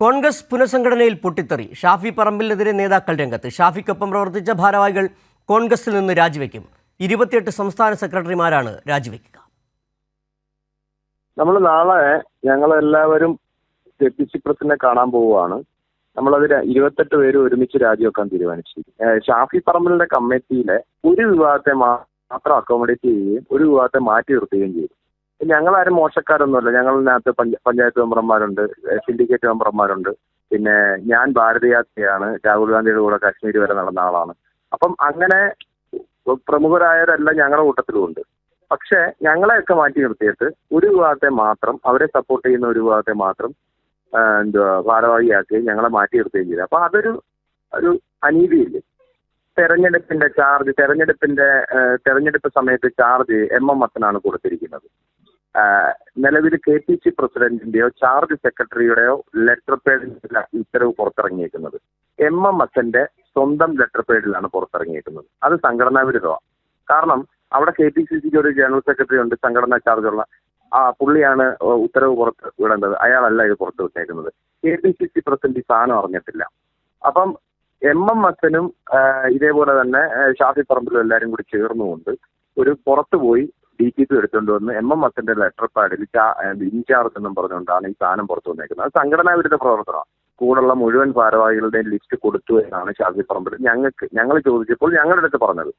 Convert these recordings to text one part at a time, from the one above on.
കോൺഗ്രസ് പുനഃസംഘടനയിൽ പൊട്ടിത്തെറി. ഷാഫി പറമ്പിലിനെതിരെ നേതാക്കൾ രംഗത്ത്. ഷാഫിക്കൊപ്പം പ്രവർത്തിച്ച ഭാരവാഹികൾ കോൺഗ്രസിൽ നിന്ന് രാജിവെക്കും. ഇരുപത്തിയെട്ട് സംസ്ഥാന സെക്രട്ടറിമാരാണ് രാജിവെക്കുക. നമ്മൾ നാളെ ഞങ്ങൾ എല്ലാവരും പ്രസിഡന്റിനെ കാണാൻ പോവുകയാണ്. നമ്മളത് ഇരുപത്തെട്ട് പേര് ഒരുമിച്ച് രാജിവെക്കാൻ തീരുമാനിച്ചിരിക്കും ഏഹ് ഷാഫി പറമ്പലിന്റെ കമ്മിറ്റിയിലെ ഒരു വിഭാഗത്തെ മാത്രം അക്കോമഡേറ്റ് ചെയ്യുകയും ഒരു വിഭാഗത്തെ മാറ്റി നിർത്തുകയും ചെയ്തു. ഞങ്ങളാരും മോശക്കാരൊന്നുമല്ല. ഞങ്ങളിനകത്ത് പഞ്ച- പഞ്ചായത്ത് മെമ്പർമാരുണ്ട് സിൻഡിക്കേറ്റ് മെമ്പർമാരുണ്ട്. പിന്നെ ഞാൻ ഭാരതയാത്രയാണ്. രാഹുൽ ഗാന്ധിയുടെ കൂടെ കാശ്മീർ വരെ നടന്ന ആളാണ്. അപ്പം അങ്ങനെ പ്രമുഖരായവരെല്ലാം ഞങ്ങളുടെ കൂട്ടത്തിലുമുണ്ട്. പക്ഷെ ഞങ്ങളെയൊക്കെ മാറ്റി നിർത്തിയിട്ട് ഒരു വിഭാഗത്തെ മാത്രം അവരെ സപ്പോർട്ട് ചെയ്യുന്ന ഒരു വിഭാഗത്തെ മാത്രം എന്തുവാ ഭാരവാഹിയാക്കുകയും ഞങ്ങളെ മാറ്റി നിർത്തുകയും ചെയ്തു. അപ്പൊ അതൊരു ഒരു അനീതിയില്ലേ? തെരഞ്ഞെടുപ്പിന്റെ ചാർജ് തെരഞ്ഞെടുപ്പിന്റെ തെരഞ്ഞെടുപ്പ് സമയത്ത് ചാർജ് എം എം മത്തനാണ് കൊടുത്തിരിക്കുന്നത്. നിലവിൽ കെ പി സി പ്രസിഡന്റിന്റെയോ ചാർജ് സെക്രട്ടറിയുടെയോ ലെറ്റർ പേഡിൽ ഉത്തരവ് പുറത്തിറങ്ങിയിരിക്കുന്നത് എം എം എസിന്റെ സ്വന്തം ലെറ്റർ പേഡിലാണ് പുറത്തിറങ്ങിയിരിക്കുന്നത് അത് സംഘടനാ വിരുദ്ധമാണ് കാരണം അവിടെ കെ പി സി സിക്ക് ഒരു ജനറൽ സെക്രട്ടറി ഉണ്ട് സംഘടനാ ചാർജുള്ള ആ പുള്ളിയാണ് ഉത്തരവ് പുറത്ത് വിടേണ്ടത്. അയാളല്ല ഇത് പുറത്ത് വിട്ടേക്കുന്നത്. K P C C president ഈ സാധനം അറിഞ്ഞിട്ടില്ല. അപ്പം എം എം എസിനും ഇതേപോലെ തന്നെ ഷാഫി പറമ്പിലും എല്ലാവരും കൂടി ചേർന്നുകൊണ്ട് ഒരു പുറത്ത് പോയി ഡി ജി പി എടുത്തുകൊണ്ട് വന്ന് എം എം എസിന്റെ ലെറ്റർ പാഡിൽ ഇൻചാർജ് എന്നും പറഞ്ഞുകൊണ്ടാണ് ഈ സാധനം പുറത്തു വന്നേക്കുന്നത്. അത് സംഘടനാ വിരുദ്ധ പ്രവർത്തനമാണ്. കൂടുള്ള മുഴുവൻ ഭാരവാഹികളുടെയും ലിസ്റ്റ് കൊടുത്തു എന്നാണ് ഷാഫി പറമ്പിൽ ഞങ്ങൾക്ക് ഞങ്ങൾ ചോദിച്ചപ്പോൾ ഞങ്ങളുടെ അടുത്ത് പറഞ്ഞത്.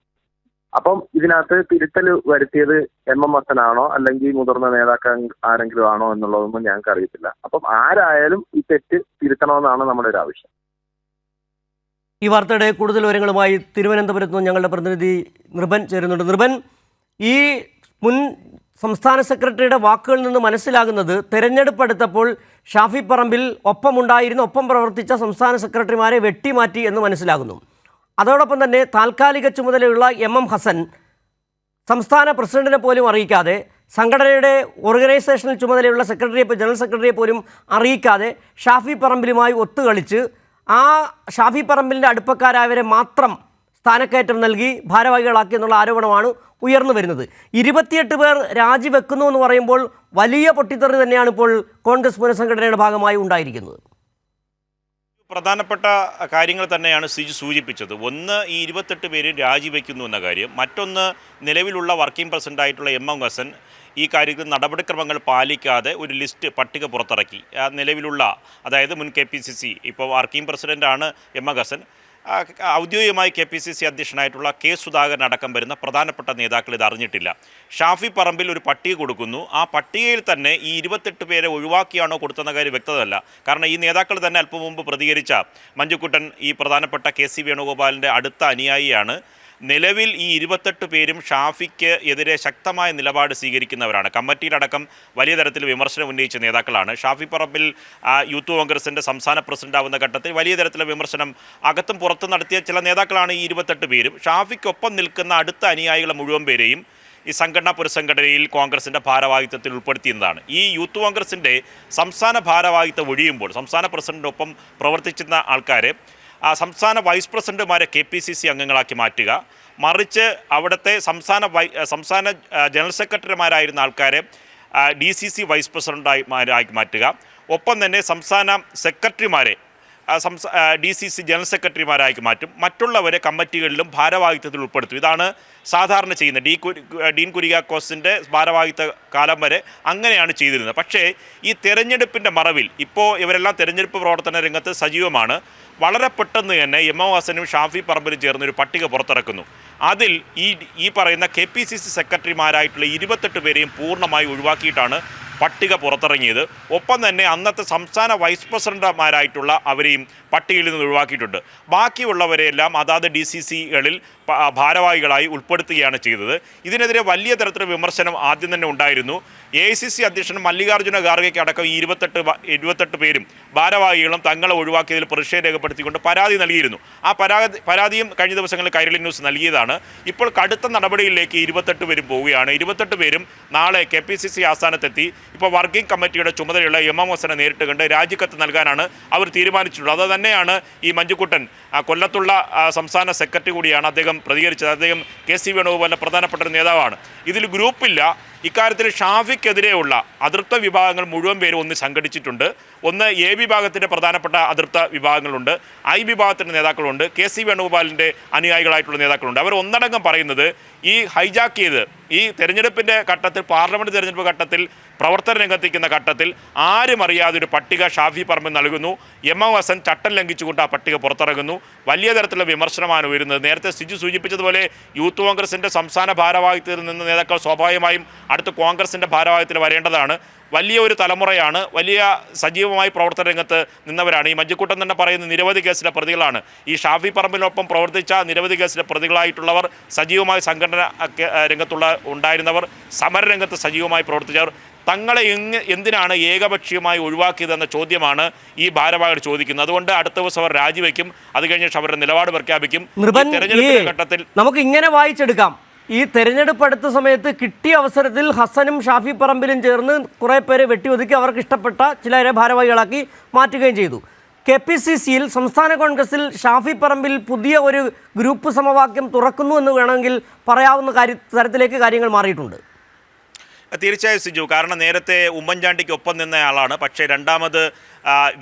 അപ്പം ഇതിനകത്ത് തിരുത്തൽ വരുത്തിയത് എം എം എസനാണോ അല്ലെങ്കിൽ മുതിർന്ന നേതാക്കൾ ആരെങ്കിലും ആണോ എന്നുള്ളതൊന്നും ഞങ്ങൾക്ക് അറിയത്തില്ല. അപ്പം ആരായാലും ഈ തെറ്റ് തിരുത്തണമെന്നാണ് നമ്മുടെ ഒരു ആവശ്യം. ഈ വാർത്തയുടെ കൂടുതൽ വിവരങ്ങളുമായി തിരുവനന്തപുരത്ത് നിന്ന് ഞങ്ങളുടെ പ്രതിനിധി നൃപൻ ചേരുന്നുണ്ട്. നൃപൻ ഈ മുൻ സംസ്ഥാന സെക്രട്ടറിയുടെ വാക്കുകളിൽ നിന്ന് മനസ്സിലാകുന്നത് തെരഞ്ഞെടുപ്പ് അടുത്തപ്പോൾ ഷാഫി പറമ്പിൽ ഒപ്പമുണ്ടായിരുന്ന ഒപ്പം പ്രവർത്തിച്ച സംസ്ഥാന സെക്രട്ടറിമാരെ വെട്ടിമാറ്റി എന്ന് മനസ്സിലാകുന്നു. അതോടൊപ്പം തന്നെ താൽക്കാലിക ചുമതലയുള്ള എം എം ഹസൻ സംസ്ഥാന പ്രസിഡന്റിനെ പോലും അറിയിക്കാതെ സംഘടനയുടെ ഓർഗനൈസേഷനിൽ ചുമതലയുള്ള സെക്രട്ടറിയെ ജനറൽ സെക്രട്ടറിയെ പോലും അറിയിക്കാതെ ഷാഫി പറമ്പിലുമായി ഒത്തുകളിച്ച് ആ ഷാഫി പറമ്പിലിന്റെ അടുപ്പക്കാരായവരെ മാത്രം സ്ഥാനക്കയറ്റം നൽകി ഭാരവാഹികളാക്കി എന്നുള്ള ആരോപണമാണ് ഉയർന്നു വരുന്നത്. ഇരുപത്തിയെട്ട് പേർ രാജിവെക്കുന്നു എന്ന് പറയുമ്പോൾ വലിയ പൊട്ടിത്തെറി തന്നെയാണ് ഇപ്പോൾ കോൺഗ്രസ് പുനഃസംഘടനയുടെ ഭാഗമായി ഉണ്ടായിരിക്കുന്നത്. പ്രധാനപ്പെട്ട കാര്യങ്ങൾ തന്നെയാണ് സിജു സൂചിപ്പിച്ചത്. ഒന്ന് ഈ ഇരുപത്തെട്ട് പേര് രാജിവെക്കുന്നു എന്ന കാര്യം. മറ്റൊന്ന് നിലവിലുള്ള വർക്കിംഗ് പ്രസിഡന്റ് ആയിട്ടുള്ള എം എം ഹസൻ ഈ കാര്യത്തിൽ നടപടിക്രമങ്ങൾ പാലിക്കാതെ ഒരു ലിസ്റ്റ് പട്ടിക പുറത്തിറക്കി. നിലവിലുള്ള അതായത് മുൻ കെ പി സി സി ഇപ്പോൾ വർക്കിംഗ് പ്രസിഡന്റാണ് എം എം ഹസൻ. ഔദ്യോഗികമായി കെ പി സി സി അധ്യക്ഷനായിട്ടുള്ള കെ സുധാകരൻ അടക്കം വരുന്ന പ്രധാനപ്പെട്ട നേതാക്കൾ ഇത് അറിഞ്ഞിട്ടില്ല. ഷാഫി പറമ്പിൽ ഒരു പട്ടിക കൊടുക്കുന്നു. ആ പട്ടികയിൽ തന്നെ ഈ ഇരുപത്തെട്ട് പേരെ ഒഴിവാക്കിയാണോ കൊടുത്തെന്ന കാര്യം വ്യക്തതല്ല കാരണം ഈ നേതാക്കൾ തന്നെ അല്പം മുമ്പ് പ്രതികരിച്ച മഞ്ജുക്കുട്ടൻ ഈ പ്രധാനപ്പെട്ട കെ സി വേണുഗോപാലിന്റെ അടുത്ത അനുയായിയാണ്. നിലവിൽ ഈ ഇരുപത്തെട്ട് പേരും ഷാഫിക്ക് എതിരെ ശക്തമായ നിലപാട് സ്വീകരിക്കുന്നവരാണ്. കമ്മിറ്റിയിലടക്കം വലിയ തരത്തിൽ വിമർശനം ഉന്നയിച്ച നേതാക്കളാണ്. ഷാഫി പറമ്പിൽ യൂത്ത് കോൺഗ്രസിന്റെ സംസ്ഥാന പ്രസിഡന്റാവുന്ന ഘട്ടത്തിൽ വലിയ തരത്തിലുള്ള വിമർശനം അകത്തും പുറത്തും നടത്തിയ ചില നേതാക്കളാണ് ഈ ഇരുപത്തെട്ട് പേരും. ഷാഫിക്കൊപ്പം നിൽക്കുന്ന അടുത്ത അനുയായികളെ മുഴുവൻ പേരെയും ഈ സംഘടനാ പുനഃസംഘടനയിൽ കോൺഗ്രസിന്റെ ഭാരവാഹിത്വത്തിൽ ഉൾപ്പെടുത്തിയതാണ് ഈ യൂത്ത് കോൺഗ്രസിന്റെ സംസ്ഥാന ഭാരവാഹിത്വം ഒഴിയുമ്പോൾ സംസ്ഥാന പ്രസിഡന്റിനൊപ്പം പ്രവർത്തിച്ചിരുന്ന ആൾക്കാരെ സംസ്ഥാന വൈസ് പ്രസിഡന്റുമാരെ കെ പി സി സി അംഗങ്ങളാക്കി മാറ്റുക. മറിച്ച് അവിടുത്തെ സംസ്ഥാന വൈ സംസ്ഥാന ജനറൽ സെക്രട്ടറിമാരായിരുന്ന ആൾക്കാരെ ഡി സി സി വൈസ് പ്രസിഡന്റായി മാറ്റുക. ഒപ്പം തന്നെ സംസ്ഥാന സെക്രട്ടറിമാരെ ഡി സി സി ജനറൽ സെക്രട്ടറിമാരാക്കി മാറ്റും. മറ്റുള്ളവരെ കമ്മിറ്റികളിലും ഭാരവാഹിത്വത്തിൽ ഉൾപ്പെടുത്തും. ഇതാണ് സാധാരണ ചെയ്യുന്നത്. ഡി ഡീൻ കുര്യാക്കോസിന്റെ ഭാരവാഹിത്വ കാലം വരെ അങ്ങനെയാണ് ചെയ്തിരുന്നത്. പക്ഷേ ഈ തെരഞ്ഞെടുപ്പിന്റെ മറവിൽ ഇപ്പോൾ ഇവരെല്ലാം തെരഞ്ഞെടുപ്പ് പ്രവർത്തന രംഗത്ത് സജീവമാണ്. വളരെ പെട്ടെന്ന് തന്നെ എം ഒ ഹസനും ഷാഫി പറമ്പിലും ചേർന്ന് ഒരു പട്ടിക പുറത്തിറക്കുന്നു. അതിൽ ഈ ഈ പറയുന്ന കെ പി സി സി സെക്രട്ടറിമാരായിട്ടുള്ള ഇരുപത്തെട്ട് പേരെയും പൂർണമായി ഒഴിവാക്കിയിട്ടാണ് പട്ടിക പുറത്തിറങ്ങിയത്. ഒപ്പം തന്നെ അന്നത്തെ സംസ്ഥാന വൈസ് പ്രസിഡന്റുമാരായിട്ടുള്ള അവരെയും പട്ടികയിൽ നിന്ന് ഒഴിവാക്കിയിട്ടുണ്ട്. ബാക്കിയുള്ളവരെയെല്ലാം അതാത് ഡി സി സികളിൽ ഭാരവാഹികളായി ഉൾപ്പെടുത്തുകയാണ് ചെയ്തത്. ഇതിനെതിരെ വലിയ തരത്തിലുള്ള വിമർശനം ആദ്യം തന്നെ ഉണ്ടായിരുന്നു. എ അധ്യക്ഷൻ മല്ലികാർജുന ഖാർഗെക്ക് അടക്കം ഇരുപത്തെട്ട് ഇരുപത്തെട്ട് പേരും ഭാരവാഹികളും തങ്ങളെ ഒഴിവാക്കിയതിൽ പ്രതിഷേധം രേഖപ്പെടുത്തിക്കൊണ്ട് പരാതി നൽകിയിരുന്നു. ആ പരാതി പരാതിയും കഴിഞ്ഞ ദിവസങ്ങളിൽ കൈരളി ന്യൂസ് നൽകിയതാണ്. ഇപ്പോൾ കടുത്ത നടപടിയിലേക്ക് ഇരുപത്തെട്ട് പേരും പോവുകയാണ്. ഇരുപത്തെട്ട് പേരും നാളെ കെ പി സി സി ആസ്ഥാനത്തെത്തി. ഇപ്പോൾ വർക്കിംഗ് കമ്മിറ്റിയുടെ ചുമതലയുള്ള എം എം ഹസനെ നേരിട്ട് കണ്ട് രാജിക്കത്ത് നൽകാനാണ് അവർ തീരുമാനിച്ചിട്ടുള്ളത്. അത് തന്നെയാണ് ഈ മഞ്ജുക്കുട്ടൻ കൊല്ലത്തുള്ള സംസ്ഥാന സെക്രട്ടറി കൂടിയാണ് അദ്ദേഹം പ്രതികരിച്ചത്. അദ്ദേഹം കെ സി വേണുഗോപാലിന്റെ പ്രധാനപ്പെട്ട ഒരു നേതാവാണ്. ഇതിൽ ഗ്രൂപ്പില്ല. ഇക്കാര്യത്തിൽ ഷാഫിക്കെതിരെയുള്ള അതൃപ്ത വിഭാഗങ്ങൾ മുഴുവൻ പേരും ഒന്ന് സംഘടിച്ചിട്ടുണ്ട്. ഒന്ന് എ വിഭാഗത്തിന്റെ പ്രധാനപ്പെട്ട അതൃപ്ത വിഭാഗങ്ങളുണ്ട്. ഐ വിഭാഗത്തിന്റെ നേതാക്കളുണ്ട്. K C വേണുഗോപാലിന്റെ അനുയായികളായിട്ടുള്ള നേതാക്കളുണ്ട്. അവർ ഒന്നടങ്കം പറയുന്നത് ഈ ഹൈജാക്ക് ചെയ്ത് ഈ തെരഞ്ഞെടുപ്പിന്റെ ഘട്ടത്തിൽ പാർലമെന്റ് തെരഞ്ഞെടുപ്പ് ഘട്ടത്തിൽ പ്രവർത്തന രംഗത്തിക്കുന്ന ഘട്ടത്തിൽ ആരും അറിയാതെ ഒരു പട്ടിക ഷാഫി പറമ്പിൽ നൽകുന്നു. എം എം ഹസൻ ചട്ടം ലംഘിച്ചുകൊണ്ട് ആ പട്ടിക പുറത്തിറങ്ങുന്നു. വലിയ തരത്തിലുള്ള വിമർശനമാണ് വരുന്നത് നേരത്തെ സിജു സൂചിപ്പിച്ചതുപോലെ യൂത്ത് കോൺഗ്രസിന്റെ സംസ്ഥാന ഭാരവാഹിത്വത്തിൽ നിന്ന് നേതാക്കൾ സ്വാഭാവികമായും അടുത്ത കോൺഗ്രസിന്റെ ഭാരവാഹിത്തിൽ വരേണ്ടതാണ്. വലിയ ഒരു തലമുറയാണ്. വലിയ സജീവമായി പ്രവർത്തന രംഗത്ത് നിന്നവരാണ്. ഈ മജ്ജിക്കൂട്ടം തന്നെ പറയുന്ന നിരവധി കേസിലെ പ്രതികളാണ്. ഈ ഷാഫി പറമ്പിനൊപ്പം പ്രവർത്തിച്ച നിരവധി കേസിലെ പ്രതികളായിട്ടുള്ളവർ സജീവമായി സംഘടന രംഗത്തുള്ള ഉണ്ടായിരുന്നവർ സമരരംഗത്ത് സജീവമായി പ്രവർത്തിച്ചവർ തങ്ങളെ എങ് എന്തിനാണ് ഏകപക്ഷീയമായി ഒഴിവാക്കിയതെന്ന ചോദ്യമാണ് ഈ ഭാരവാഹികൾ ചോദിക്കുന്നത്. അതുകൊണ്ട് അടുത്ത ദിവസം അവർ രാജിവെക്കും. അത് കഴിഞ്ഞ് അവരുടെ നിലപാട് പ്രഖ്യാപിക്കും. തെരഞ്ഞെടുപ്പ് ഘട്ടത്തിൽ നമുക്ക് ഇങ്ങനെ വായിച്ചെടുക്കാം. ഈ തെരഞ്ഞെടുപ്പ് അടുത്ത സമയത്ത് കിട്ടിയ അവസരത്തിൽ ഹസനും ഷാഫി പറമ്പിലും ചേർന്ന് കുറേ പേരെ വെട്ടിയൊതുക്കി അവർക്ക് ഇഷ്ടപ്പെട്ട ചിലരെ ഭാരവാഹികളാക്കി മാറ്റുകയും ചെയ്തു. കെ പി സി സിയിൽ സംസ്ഥാന കോൺഗ്രസിൽ ഷാഫി പറമ്പിൽ പുതിയ ഒരു ഗ്രൂപ്പ് സമവാക്യം തുറക്കുന്നു എന്ന് വേണമെങ്കിൽ പറയാവുന്ന കാര്യ തരത്തിലേക്ക് കാര്യങ്ങൾ മാറിയിട്ടുണ്ട്. തീർച്ചയായും സിജു കാരണം നേരത്തെ ഉമ്മൻചാണ്ടിക്ക് ഒപ്പം നിന്ന ആളാണ്. പക്ഷേ രണ്ടാമത്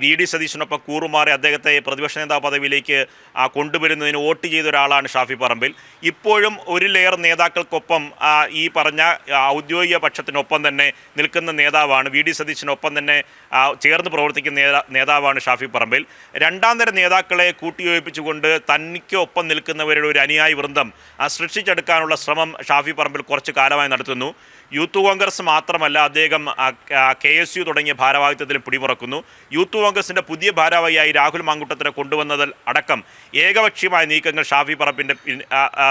വി ഡി സതീശനൊപ്പം കൂറുമാറി അദ്ദേഹത്തെ പ്രതിപക്ഷ നേതാവ് പദവിയിലേക്ക് കൊണ്ടുവരുന്നതിന് വോട്ട് ചെയ്ത ഒരാളാണ് ഷാഫി പറമ്പിൽ. ഇപ്പോഴും ഒരു ലെയർ നേതാക്കൾക്കൊപ്പം ഈ പറഞ്ഞ ഔദ്യോഗിക പക്ഷത്തിനൊപ്പം തന്നെ നിൽക്കുന്ന നേതാവാണ് വി ഡി സതീശനൊപ്പം തന്നെ ചേർന്ന് പ്രവർത്തിക്കുന്ന നേതാവാണ് ഷാഫി പറമ്പിൽ. രണ്ടാം തരം നേതാക്കളെ കൂട്ടിയോജിപ്പിച്ചുകൊണ്ട് തനിക്ക് ഒപ്പം നിൽക്കുന്നവരുടെ ഒരു അനുയായി വൃന്ദം സൃഷ്ടിച്ചെടുക്കാനുള്ള ശ്രമം ഷാഫി പറമ്പിൽ കുറച്ച് കാലമായി നടത്തുന്നു. യൂത്ത് കോൺഗ്രസ് മാത്രമല്ല അദ്ദേഹം കെ എസ് യു തുടങ്ങിയ ഭാരവാഹിത്വത്തിലും പിടിമുറക്കുന്നു. യൂത്ത് കോൺഗ്രസിന്റെ പുതിയ ഭാരവാഹിയായി രാഹുൽ മാങ്കുട്ടത്തിനെ കൊണ്ടുവന്നതിൽ അടക്കം ഏകപക്ഷീയമായ നീക്കങ്ങൾ ഷാഫി ആ,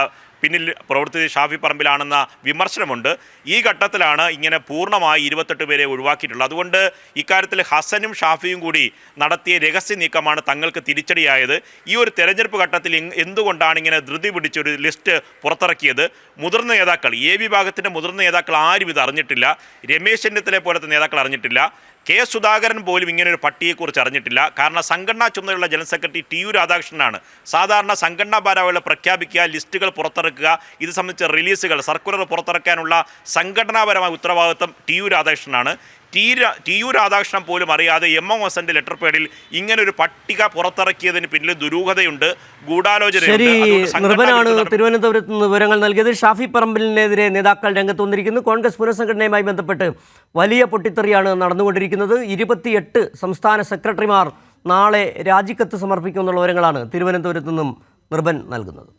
പിന്നിൽ പ്രവർത്തിച്ച ഷാഫി പറമ്പിലാണെന്ന വിമർശനമുണ്ട്. ഈ ഘട്ടത്തിലാണ് ഇങ്ങനെ പൂർണമായി ഇരുപത്തെട്ട് പേരെ ഒഴിവാക്കിയിട്ടുള്ളത്. അതുകൊണ്ട് ഇക്കാര്യത്തിൽ ഹസനും ഷാഫിയും കൂടി നടത്തിയ രഹസ്യ നീക്കമാണ് തങ്ങൾക്ക് തിരിച്ചടിയായത്. ഈ ഒരു തെരഞ്ഞെടുപ്പ് ഘട്ടത്തിൽ എന്തുകൊണ്ടാണ് ഇങ്ങനെ ധൃതി പിടിച്ചൊരു ലിസ്റ്റ് പുറത്തിറക്കിയത്? മുതിർന്ന നേതാക്കൾ എ വിഭാഗത്തിന്റെ മുതിർന്ന നേതാക്കൾ ആരും ഇത് അറിഞ്ഞിട്ടില്ല. രമേശ് ചെന്നിത്തലെ പോലത്തെ നേതാക്കൾ അറിഞ്ഞിട്ടില്ല. കെ സുധാകരൻ പോലും ഇങ്ങനെ ഒരു പട്ടിയെക്കുറിച്ച് അറിഞ്ഞിട്ടില്ല. കാരണം സംഘടനാ ചുമതലയുള്ള ജനറൽ സെക്രട്ടറി ടി യു രാധാകൃഷ്ണനാണ്. സാധാരണ സംഘടനാ ഭാരവാഹികളെ പ്രഖ്യാപിക്കുക ലിസ്റ്റുകൾ പുറത്തിറക്കുക ഇത് സംബന്ധിച്ച റിലീസുകൾ സർക്കുലർ പുറത്തിറക്കാനുള്ള സംഘടനാപരമായ ഉത്തരവാദിത്വം ടി യു രാധാകൃഷ്ണനാണ്. ടി ടി യു രാധാകൃഷ്ണൻ പോലും അറിയാതെ എം എം ഹസന്റെ ലെറ്റർ പേഡിൽ ഇങ്ങനെ ഒരു പട്ടിക പുറത്തിറക്കിയതിന് പിന്നിൽ ദുരൂഹതയുണ്ട് ഗൂഢാലോചന തിരുവനന്തപുരത്ത് നിന്ന് വിവരങ്ങൾ നൽകിയത്. ഷാഫി പറമ്പിലിനെതിരെ നേതാക്കൾ രംഗത്ത് വന്നിരിക്കുന്നു. കോൺഗ്രസ് പുനഃസംഘടനയുമായി ബന്ധപ്പെട്ട് വലിയ പൊട്ടിത്തെറിയാണ് നടന്നുകൊണ്ടിരിക്കുന്നത്. ഇരുപത്തിയെട്ട് സംസ്ഥാന സെക്രട്ടറിമാർ നാളെ രാജിക്കത്ത് സമർപ്പിക്കുമെന്നുള്ള വിവരങ്ങളാണ് തിരുവനന്തപുരത്ത് നിന്നും നിർബൻ നൽകുന്നത്.